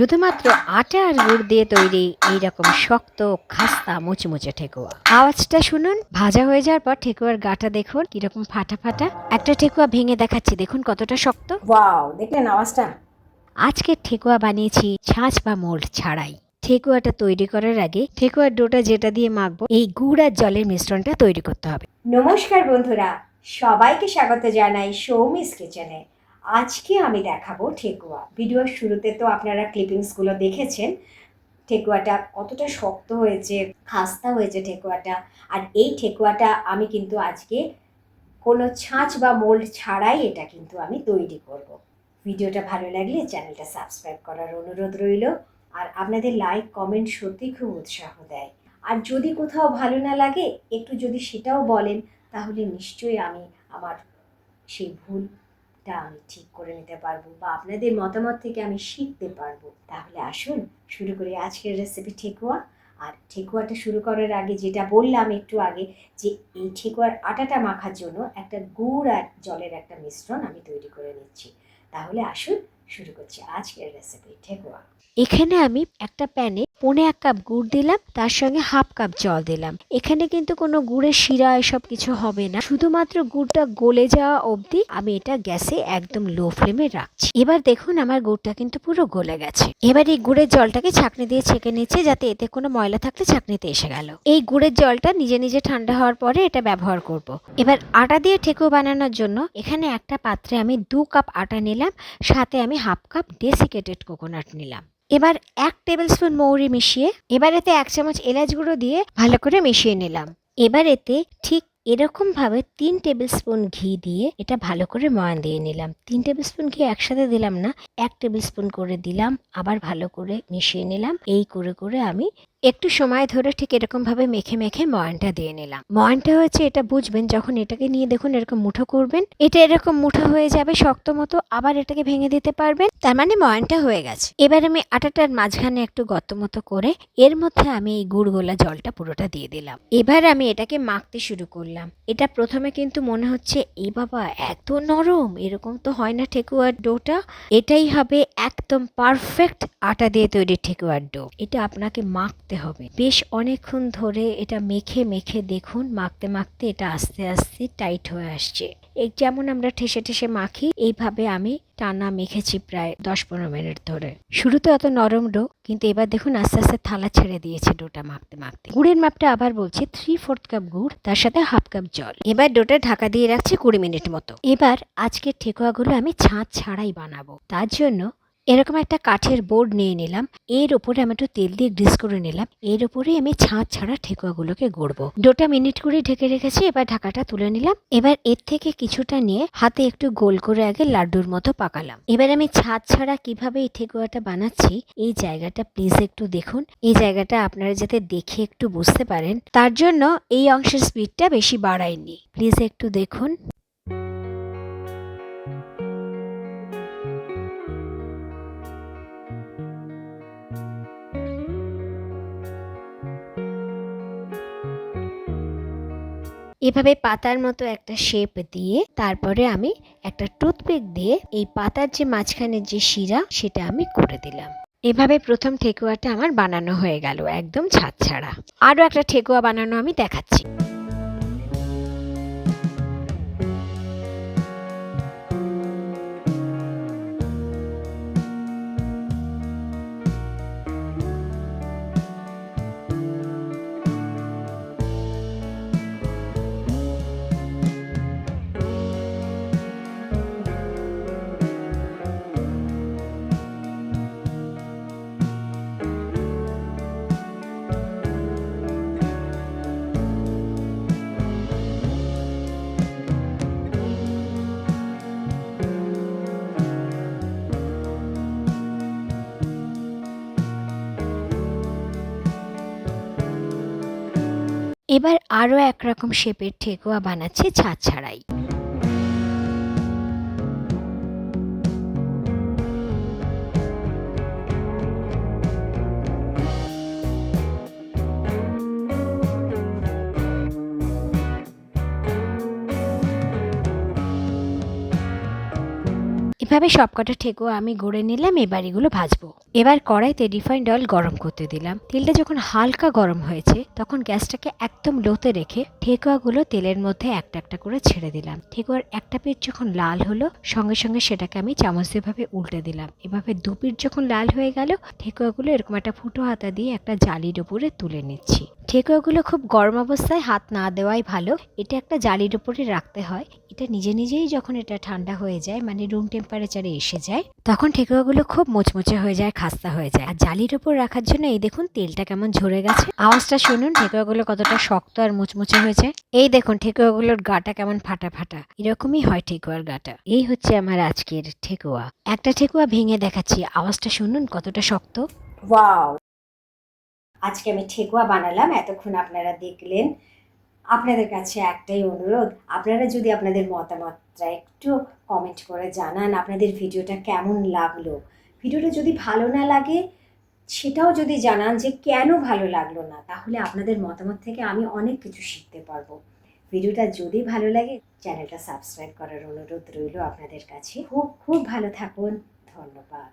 শুধুমাত্র আটা আর গুড় দিয়ে তৈরি এইরকম শক্ত খাস্তা মুচমুচে ঠেকুয়া। আওয়াজটা শুনুন ভাজা হয়ে যাওয়ার পর ঠেকুয়ার গাটা দেখুন কীরকম ফাটা ফাটা। একটা ঠেকুয়া ভেঙে দেখাচ্ছি দেখুন কতটা শক্ত। ওয়াও দেখলেন আওয়াজটা? আজকে ঠেকুয়া বানিয়েছি ছাঁচ বা মোল্ড ছাড়াই। ঠেকুয়াটা তৈরি করার আগে ঠেকুয়ার ডোটা যেটা দিয়ে মাখবো এই গুড় আর জলের মিশ্রণটা তৈরি করতে হবে। নমস্কার বন্ধুরা সবাইকে স্বাগত জানাই সৌমিস কিচেনে। আজকে আমি দেখাবো ঠেকুয়া। ভিডিওর শুরুতে তো আপনারা ক্লিপিংসগুলো দেখেছেন, ঠেকুয়াটা কতটা শক্ত হয়েছে, খাস্তা হয়েছে ঠেকুয়াটা। আর এই ঠেকুয়াটা আমি কিন্তু আজকে কোনো ছাঁচ বা মোল্ড ছাড়াই এটা কিন্তু আমি তৈরি করব। ভিডিওটা ভালো লাগলে চ্যানেলটা সাবস্ক্রাইব করার অনুরোধ রইল, আর আপনাদের লাইক কমেন্ট সত্যি খুব উৎসাহ দেয়। আর যদি কোথাও ভালো না লাগে, একটু যদি সেটাও বলেন, তাহলে নিশ্চয়ই আমি আমার সেই ভুলটা আমি ঠিক করে নিতে পারব বা আপনাদের মতামত থেকে আমি শিখতে পারব। তাহলে আসুন শুরু করি আজকের রেসিপি ঠেকুয়া। আর ঠেকুয়াটা শুরু করার আগে যেটা বললাম একটু আগে যে এই ঠেকুয়ার আটাটা মাখার জন্য একটা গুড় আর জলের একটা মিশ্রণ আমি তৈরি করে নিচ্ছি। তাহলে আসুন শুরু করছি আজকের রেসিপি ঠেকুয়া এখানে আমি একটা প্যানে পনে এক কাপ গুড় দিলাম, তার সঙ্গে হাফ কাপ জল দিলাম। এখানে কিন্তু কোনো গুড়ের শিরা এসব কিছু হবে না, শুধুমাত্র গুড়টা গলে যাওয়া অবধি আমি এটা গ্যাসে একদম লো ফ্লেমে রাখছি। এবার দেখুন আমার গুড়টা কিন্তু পুরো গলে গেছে। এবার এই গুড়ের জলটাকে ছাঁকনি দিয়ে ছেঁকে নিচ্ছে, যাতে এতে কোনো ময়লা থাকলে ছাঁকনিতে এসে গেল। এই গুড়ের জলটা নিজে নিজে ঠান্ডা হওয়ার পরে এটা ব্যবহার করব। এবার আটা দিয়ে ঠেকু বানানোর জন্য এখানে একটা পাত্রে আমি দু কাপ আটা নিলাম, সাথে আমি হাফ কাপ ডেসিকেটেড কোকোনাট নিলাম। এবার এক টেবিল স্পুন মৌরি মিশিয়ে, এবার এতে এক চামচ এলাচ গুঁড়ো দিয়ে ভালো করে মিশিয়ে নিলাম। এবার এতে ঠিক এরকম ভাবে তিন টেবিল স্পুন ঘি দিয়ে এটা ভালো করে ময়ান দিয়ে নিলাম। তিন টেবিল স্পুন ঘি একসাথে দিলাম না, এক টেবিল স্পুন করে দিলাম, আবার ভালো করে মিশিয়ে নিলাম। এই করে করে আমি একটু সময় ধরে ঠিক এরকম ভাবে মেখে মেখে ময়ানটা দিয়ে নিলাম। ময়ানটা হচ্ছে এটা বুঝবেন, যখন এটাকে নিয়ে দেখুন এরকম মুঠো করবেন, এটা এরকম মুঠো হয়ে যাবে শক্ত মতো, আবার এটাকে ভেঙে দিতে পারবেন, তার মানে ময়ানটা হয়ে গেছে। এবার আমি আটাটার মাঝখানে একটু গর্ত মতো করে, এর মধ্যে আমি এই গুড় গোলা জলটা পুরোটা দিয়ে দিলাম। এবার আমি এটাকে মাখতে শুরু করলাম। এটা প্রথমে কিন্তু মনে হচ্ছে, এ বাবা, এত নরম! এরকম তো হয় না ঠেকুয়ার ডোটা। এটাই হবে একদম পারফেক্ট আটা দিয়ে তৈরি ঠেকুয়ার ডো। এটা আপনাকে মাখতে হবে। বেশ অনেকক্ষণ ধরে এটা মেখে মেখে দেখুন, মাখতে মাখতে এটা আস্তে আস্তে টাইট হয়ে আসছে। এই যেমন আমরা ঠেসে ঠেসে মাখি, এইভাবে আমি টানা মেখেছি প্রায় দশ পনেরো মিনিট ধরে। শুরুতে অত নরম ডো, কিন্তু এবার দেখুন আস্তে আস্তে থালা ছেড়ে দিয়েছে ডোটা মাখতে মাখতে। গুড়ের মাপটা আবার বলছি থ্রি ফোর্থ কাপ গুড়, তার সাথে হাফ কাপ জল। এবার ডোটা ঢাকা দিয়ে রাখছি কুড়ি মিনিট মতো। এবার আজকের ঠেকুয়াগুলো আমি ছাঁচ ছাড়াই বানাবো। তার জন্য এরকম একটা কাঠের বোর্ড নিয়ে নিলাম। এর উপরে আমি একটু তেল দিয়ে গ্রিস করে নিলাম। এর উপরে আমি ছাঁচ ছাড়া ঠেকুয়াগুলোকে গড়বো। ডোটা মিনিট করে ঢেকে রেখেছি, এবার ঢাকাটা তুলে নিলাম। এবার এর থেকে কিছুটা নিয়ে হাতে একটু গোল করে আগে লাড্ডুর মতো পাকালাম। এবার আমি ছাদ ছাড়া কীভাবে এই ঠেকুয়াটা বানাচ্ছি, এই জায়গাটা প্লিজ একটু দেখুন। এই জায়গাটা আপনারা যাতে দেখে একটু বুঝতে পারেন। তার জন্য এই অংশের স্পিডটা বেশি বাড়ায়নি প্লিজ একটু দেখুন। এভাবে পাতার মতো একটা শেপ দিয়ে তারপরে আমি একটা টুথপিক দিয়ে এই পাতার যে মাঝখানের যে শিরা, সেটা আমি করে দিলাম। এভাবে প্রথম ঠেকুয়াটা আমার বানানো হয়ে গেল, একদম ছাদ ছাড়া। আরও একটা ঠেকুয়া বানানো আমি দেখাচ্ছি। এবার আরও একরকম শেপের ঠেকুয়া বানাচ্ছি ছাদ ছাড়াই। এইভাবে সবকটা ঠেকুয়া আমি গড়ে নিলাম এবার এগুলো ভাজবো। এবার কড়াইতে রিফাইন্ড অয়েল গরম করতে দিলাম। তেলটা যখন হালকা গরম হয়েছে, তখন গ্যাসটাকে একদম লোতে রেখে ঠেকুয়াগুলো তেলের মধ্যে একটা একটা করে ছেড়ে দিলাম। ঠেকুয়ার একটা পিঠ যখন লাল হলো, সঙ্গে সঙ্গে সেটাকে আমি চামচ দিয়ে এভাবে উল্টে দিলাম। এভাবে দু পিঠ যখন লাল হয়ে গেল, ঠেকুয়াগুলো এরকম একটা ফুটো হাতা দিয়ে একটা জালির উপরে তুলে নিচ্ছি। ঠেকুয়াগুলো খুব গরম অবস্থায় হাত না দেওয়াই ভালো। এটা একটা জালির উপরে রাখতে হয়। এটা নিজে নিজেই যখন এটা ঠান্ডা হয়ে যায় মানে রুম টেম্পারেচারে এসে যায়, তখন ঠেকুয়াগুলো খুব মোচমোচে হয়ে যায়, খাস্তা হয়ে যায়। আর জালির উপর রাখার জন্য এই দেখুন, তেলটা কেমন ঝরে গেছে। আওয়াজটা শুনুন ঠেকুয়াগুলো কতটা শক্ত আর মুচমুচে হয়েছে। এই দেখুন ঠেকুয়াগুলোর গাটা কেমন ফাটা ফাটা এরকমই হয় ঠেকুয়ার গাটা। এই হচ্ছে আমার আজকের ঠেকুয়া একটা ঠেকুয়া ভেঙে দেখাচ্ছি। আওয়াজটা শুনুন কতটা শক্ত। ওয়াও আজকে আমি ঠেকুয়া বানালাম, এতক্ষণ আপনারা দেখলেন। আপনাদের কাছে একটাই অনুরোধ, আপনারা যদি আপনাদের মতামতটা একটু কমেন্ট করে জানান, আপনাদের ভিডিওটা কেমন লাগল? ভিডিওটা যদি ভালো না লাগে, সেটাও যদি জানান যে কেন ভালো লাগল না, তাহলে আপনাদের মতামত থেকে আমি অনেক কিছু শিখতে পারব। ভিডিওটা যদি ভালো লাগে, চ্যানেলটা সাবস্ক্রাইব করার অনুরোধ রইল আপনাদের কাছে। খুব খুব ভালো থাকুন। ধন্যবাদ।